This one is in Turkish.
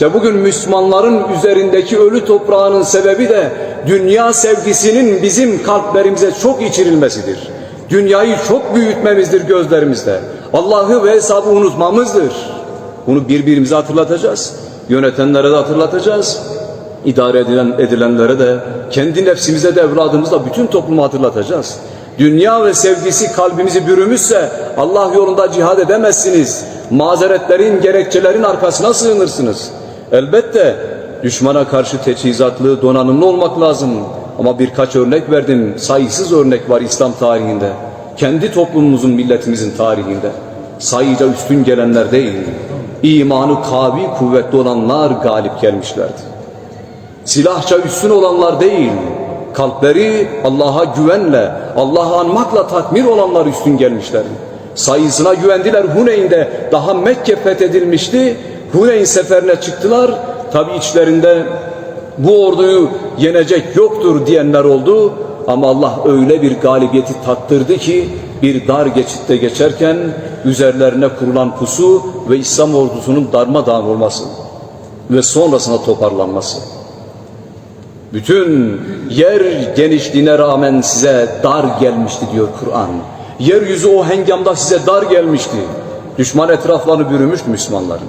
İşte bugün Müslümanların üzerindeki ölü toprağının sebebi de dünya sevgisinin bizim kalplerimize çok içirilmesidir. Dünyayı çok büyütmemizdir gözlerimizde. Allah'ı ve hesabı unutmamızdır. Bunu birbirimize hatırlatacağız. Yönetenlere de hatırlatacağız. İdare edilen, edilenlere de, kendi nefsimize de, evladımızla bütün topluma hatırlatacağız. Dünya ve sevgisi kalbimizi bürümüşse Allah yolunda cihad edemezsiniz. Mazeretlerin, gerekçelerin arkasına sığınırsınız. Elbette düşmana karşı teçhizatlı, donanımlı olmak lazım. Ama birkaç örnek verdim. Sayısız örnek var İslam tarihinde. Kendi toplumumuzun, milletimizin tarihinde. Sayıca üstün gelenler değil. İmanı kavi, kuvvetli olanlar galip gelmişlerdi. Silahça üstün olanlar değil, kalpleri Allah'a güvenle, Allah'ı anmakla tatmin olanlar üstün gelmişler. Sayısına güvendiler Huneyn'de, daha Mekke fethedilmişti. Huneyn seferine çıktılar. Tabi içlerinde bu orduyu yenecek yoktur diyenler oldu. Ama Allah öyle bir galibiyeti tattırdı ki bir dar geçitte geçerken üzerlerine kurulan pusu ve İslam ordusunun darmadağın olması ve sonrasında toparlanması. Bütün yer genişliğine rağmen size dar gelmişti diyor Kur'an. Yeryüzü o hengamda size dar gelmişti. Düşman etraflarını bürümüştü Müslümanların.